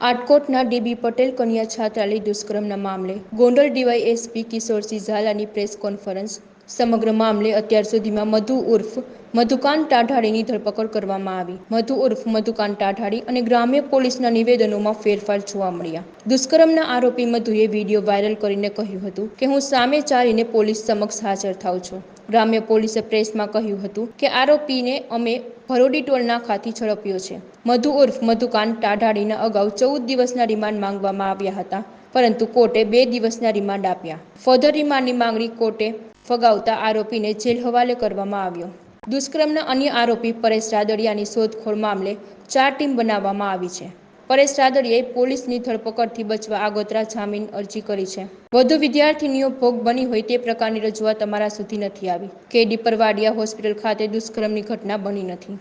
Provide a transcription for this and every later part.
આટકોટના dB Patel કન્યા છાત્રાલય દુષ્કર્મના મામલે ગોંડલ ડીવાયએસપી કિશોરસિંહ ઝાલાની પ્રેસ કોન્ફરન્સ સમગ્ર મામલે અત્યાર સુધીમાં મધુ ઉર્ફ મધુકાન ટાઢાડીની ધરપકડ કરવામાં આવી. મધુ ઉર્ફ મધુકાન ટાઢાડી અને ગ્રામ્ય પોલીસના નિવેદનોમાં ફેરફાર જોવા મળ્યા. દુષ્કર્મના આરોપી મધુએ વીડિયો વાયરલ કરીને કહ્યું હતું કે, હું સામે ચાલીને પોલીસ સમક્ષ હાજર થાઉં છું. ગ્રામ્ય પોલીસે પ્રેસમાં કહ્યું હતું કે, આરોપીને અમે ભરોડી ટોલ નાકાથી ઝડપ્યો છે. મધુ ઉર્ફ મધુકાન ટાઢાડીના અગાઉ ચૌદ દિવસના રિમાન્ડ માંગવામાં આવ્યા હતા, પરંતુ કોર્ટે બે દિવસના રિમાન્ડ આપ્યા. ફર્ધર રિમાન્ડની માંગણી કોર્ટે ફગાવતા આરોપીને જેલ હવાલે કરવામાં આવ્યો. દુષ્કર્મના અન્ય આરોપી પરેશ રાદડિયાની શોધખોળ મામલે ચાર ટીમ બનાવવામાં આવી છે. પરેશ રાદડિયાએ પોલીસની ધરપકડથી બચવા આગોતરા જામીન અરજી કરી છે. વધુ વિદ્યાર્થીનીઓ ભોગ બની હોય તે પ્રકારની રજૂઆત અમારા સુધી નથી આવી. કેડી પરવાડિયા હોસ્પિટલ ખાતે દુષ્કર્મની ઘટના બની નથી.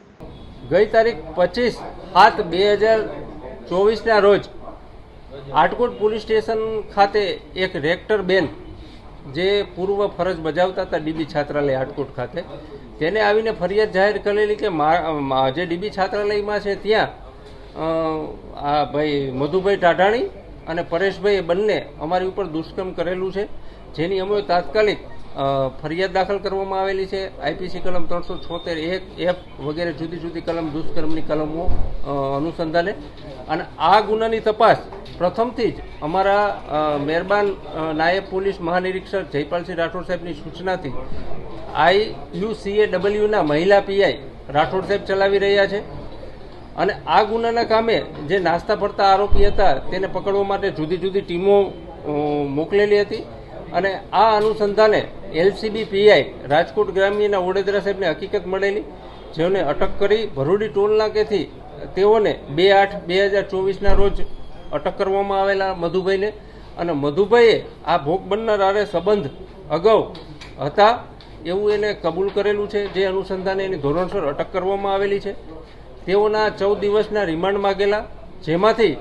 ગઈ તારીખ પચીસ સાત બે હજાર ચોવીસના રોજ આટકોટ પોલીસ સ્ટેશન ખાતે એક રેક્ટર બેન જે પૂર્વ ફરજ બજાવતા હતા ડીબી છાત્રાલય હાટકોટ ખાતે, તેને આવીને ફરિયાદ જાહેર કરેલી કે જે ડીબી છાત્રાલયમાં છે ત્યાં આ ભાઈ મધુભાઈ ટાઢાણી અને પરેશભાઈ બંને અમારી ઉપર દુષ્કર્મ કરેલું છે, જેની અમે તાત્કાલિક ફરિયાદ દાખલ કરવામાં આવેલી છે, આઈપીસી કલમ ત્રણસો છોતેર એક, એફ વગેરે જુદી જુદી કલમ, દુષ્કર્મની કલમો અનુસંધાને. અને આ ગુનાની તપાસ પ્રથમથી જ અમારા મહેરબાન નાયબ પોલીસ મહાનિરીક્ષક જયપાલસિંહ રાઠોડ સાહેબની સૂચનાથી આઈ યુસીએ ડબલ્યુના મહિલા પીઆઈ રાઠોડ સાહેબ ચલાવી રહ્યા છે. અને આ ગુનાના કામે જે નાસ્તા ફરતા આરોપી હતા તેને પકડવા માટે જુદી જુદી ટીમો મોકલેલી હતી. અને આ અનુસંધાને એલસીબી પીઆઈ રાજકોટ ગ્રામ્યના ઓડેદરા સાહેબને હકીકત મળેલી, જેઓને અટક કરી ભરૂડી ટોલ નાકેથી તેઓને બે આઠ બે હજાર ચોવીસના રોજ અટક કરવામાં આવેલા મધુભાઈને. અને મધુભાઈએ આ ભોગ બનનાર સંબંધ અગાઉ હતા. એવું એને કબૂલ કરેલું છે, જે અનુસંધાને એની ધોરણસર અટક કરવામાં આવેલી છે. તેઓના ચૌદ દિવસના રિમાન્ડ માગેલા, જેમાંથી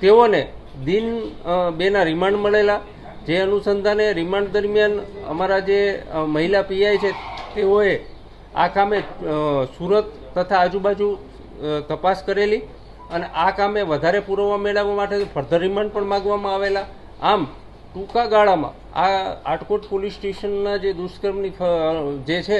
તેઓને દિન બેના રિમાન્ડ મળેલા. જે અનુસંધાને રિમાન્ડ દરમિયાન અમારા જે મહિલા પીઆઈ છે, તેઓએ આ કામે સુરત તથા આજુબાજુ તપાસ કરેલી. અને આ કામે વધારે પુરાવા મેળવવા માટે ફર્ધર રિમાન્ડ પણ માગવામાં આવેલા. આમ, ટૂંકા ગાળામાં આ આટકોટ પોલીસ સ્ટેશનના જે દુષ્કર્મની જે છે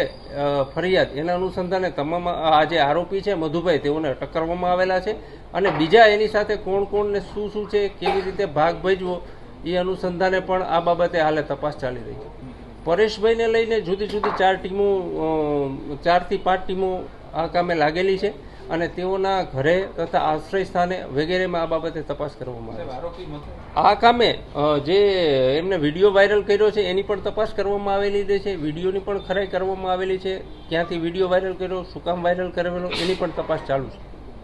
ફરિયાદ, એના અનુસંધાને તમામ આ જે આરોપી છે, મધુભાઈ, તેઓને અટક કરવામાં આવેલા છે. અને બીજા એની સાથે કોણ કોણને શું શું છે, કેવી રીતે ભાગ ભજવો, એ અનુસંધાને પણ આ બાબતે હાલે તપાસ ચાલી રહી છે. પરેશભાઈને લઈને જુદી જુદી ચાર ટીમો ચારથી પાંચ ટીમો આ કામે લાગેલી છે. અને તેઓના ઘરે તથા આશ્રય સ્થાને વગેરેમાં આ બાબતે તપાસ કરવામાં આવે છે. આ કામે જે એમને વીડિયો વાયરલ કર્યો છે એની પણ તપાસ કરવામાં આવેલી છે વિડીયોની પણ ખરાઈ કરવામાં આવેલી છે ક્યાંથી વીડિયો વાયરલ કર્યો શું કામ વાયરલ કરેલો એની પણ તપાસ ચાલુ છે.